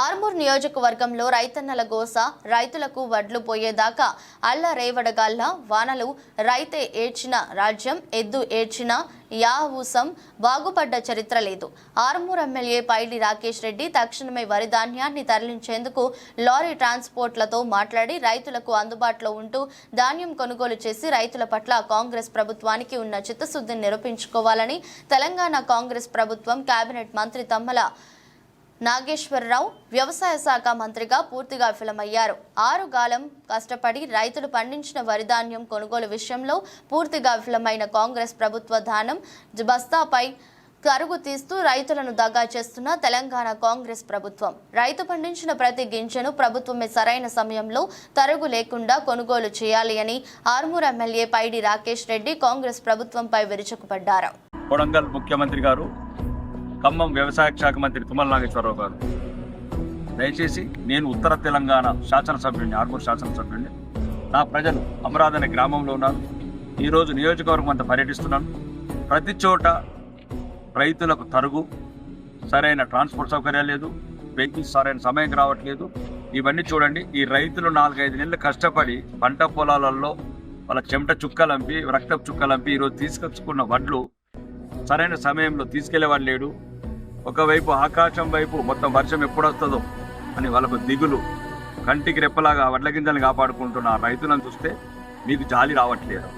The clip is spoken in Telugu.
ఆర్మూర్ నియోజకవర్గంలో రైతన్నల గోస రైతులకు వడ్లు పోయేదాకా అల్ల రేవడగాళ్ళ వానలు రైతే ఏడ్చిన రాజ్యం ఎద్దు ఏడ్చిన యా బాగుపడ్డ చరిత్ర లేదు. ఆర్మూర్ ఎమ్మెల్యే పైడి రాకేష్ రెడ్డి తక్షణమే వరి ధాన్యాన్ని తరలించేందుకు లారీ ట్రాన్స్పోర్ట్లతో మాట్లాడి రైతులకు అందుబాటులో ఉంటూ ధాన్యం కొనుగోలు చేసి రైతుల పట్ల కాంగ్రెస్ ప్రభుత్వానికి ఉన్న చిత్తశుద్ధిని నిరూపించుకోవాలని తెలంగాణ కాంగ్రెస్ ప్రభుత్వం కేబినెట్ మంత్రి తమ్మల నాగేశ్వరరావు వ్యవసాయ శాఖ మంత్రిగా పూర్తిగా విఫలమయ్యారు. ఆరు గాలం కష్టపడి రైతులు పండించిన వరిధాన్యం కొనుగోలు విషయంలో పూర్తిగా విఫలమైన కాంగ్రెస్ ప్రభుత్వ ధానం బస్తాపై కరుగు తీస్తూ రైతులను దగా చేస్తున్న తెలంగాణ కాంగ్రెస్ ప్రభుత్వం. రైతు పండించిన ప్రతి గింజను ప్రభుత్వమే సరైన సమయంలో తరుగు లేకుండా కొనుగోలు చేయాలి అని ఆర్మూర్ ఎమ్మెల్యే పైడి రాకేష్ రెడ్డి కాంగ్రెస్ ప్రభుత్వంపై విరుచుకుపడ్డారు. కొడంగల్ ముఖ్యమంత్రి గారు ఖమ్మం వ్యవసాయ శాఖ మంత్రి తుమ్మల నాగేశ్వరరావు గారు. దయచేసి నేను ఉత్తర తెలంగాణ శాసనసభ్యుడిని ఆర్మూర్ శాసనసభ్యుడిని నా ప్రజలు అమరావతి అనే గ్రామంలో ఉన్నారు. ఈరోజు నియోజకవర్గం అంతా పర్యటిస్తున్నాను. ప్రతి చోట రైతులకు తరుగు సరైన ట్రాన్స్పోర్ట్ సౌకర్యాలు లేదు వెహికల్స్ సరైన సమయం రావట్లేదు. ఇవన్నీ చూడండి ఈ రైతులు నాలుగైదు నెలలు కష్టపడి పంట పొలాలలో వాళ్ళ చెమట చుక్కలంపి రక్తపు చుక్కలంపి ఈరోజు తీసుకొచ్చుకున్న వడ్లు సరైన సమయంలో తీసుకెళ్ళేవాడు లేడు. ఒకవైపు ఆకాశం వైపు మొత్తం వర్షం ఎప్పుడు వస్తుందో అని వాళ్ళకు దిగులు కంటికి రెప్పలాగా వడ్ల గింజలను కాపాడుకుంటున్న రైతులను చూస్తే మీకు జాలి రావట్లేదు.